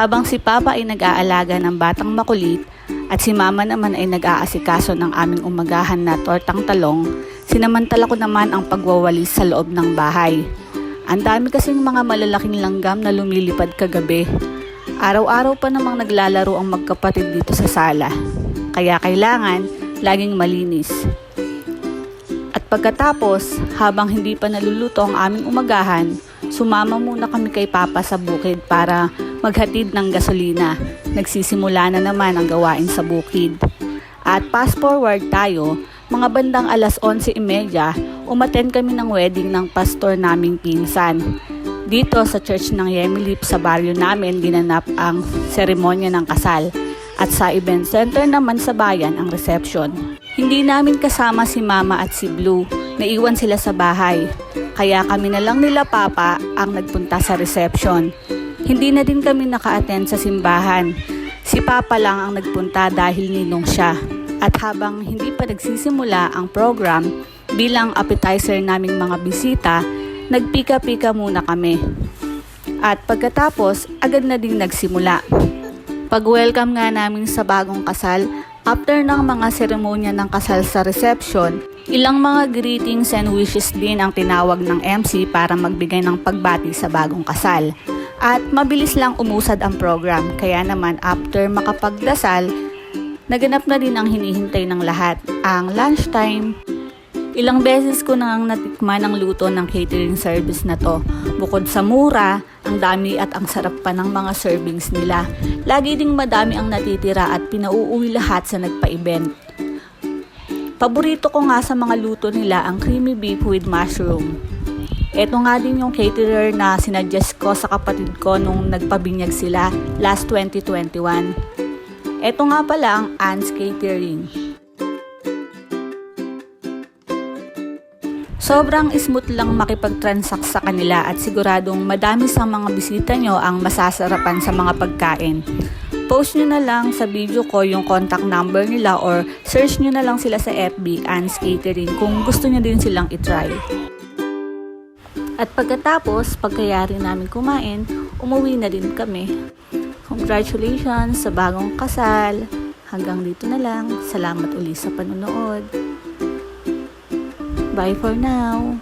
Habang si Papa ay nag-aalaga ng batang makulit at si Mama naman ay nag-aasikaso ng aming umagahan na tortang talong, sinamantala ko naman ang pagwawalis sa loob ng bahay. Ang dami kasing mga malalaking langgam na lumilipad kagabi. Araw-araw pa namang naglalaro ang magkapatid dito sa sala. Kaya kailangan laging malinis. At pagkatapos, habang hindi pa naluluto ang aming umagahan, sumama muna kami kay Papa sa bukid para maghatid ng gasolina. Nagsisimula na naman ang gawain sa bukid. At fast forward tayo, mga bandang alas 11.30, umaten kami ng wedding ng pastor naming pinsan. Dito sa church ng Yemilip sa baryo namin ginanap ang seremonya ng kasal at sa event center naman sa bayan ang reception. Hindi namin kasama si Mama at si Blue, naiwan sila sa bahay. Kaya kami na lang nila Papa ang nagpunta sa reception. Hindi na din kami naka-attend sa simbahan. Si Papa lang ang nagpunta dahil ninong siya. At habang hindi pa nagsisimula ang program, bilang appetizer naming mga bisita, nagpika-pika muna kami. At pagkatapos, agad na din nagsimula. Pag-welcome nga namin sa bagong kasal, after ng mga seremonya ng kasal sa reception, ilang mga greetings and wishes din ang tinawag ng MC para magbigay ng pagbati sa bagong kasal. At mabilis lang umusad ang program, kaya naman after makapagdasal, naganap na din ang hinihintay ng lahat, ang lunchtime. Ilang beses ko nang natikman ang luto ng catering service na to. Bukod sa mura, ang dami at ang sarap pa ng mga servings nila. Lagi ding madami ang natitira at pinauuwi lahat sa nagpa-event. Paborito ko nga sa mga luto nila ang creamy beef with mushroom. Ito nga din yung caterer na sinadjust ko sa kapatid ko nung nagpabinyag sila last 2021. Ito nga pala ang Ann's Catering. Sobrang smooth lang makipag-transact sa kanila at siguradong madami sa mga bisita nyo ang masasarapan sa mga pagkain. Post nyo na lang sa video ko yung contact number nila or search nyo na lang sila sa FB Ann's Catering kung gusto nyo din silang itry. At pagkatapos, pagkayari namin kumain, umuwi na din kami. Congratulations sa bagong kasal. Hanggang dito na lang. Salamat uli sa panonood. Bye for now.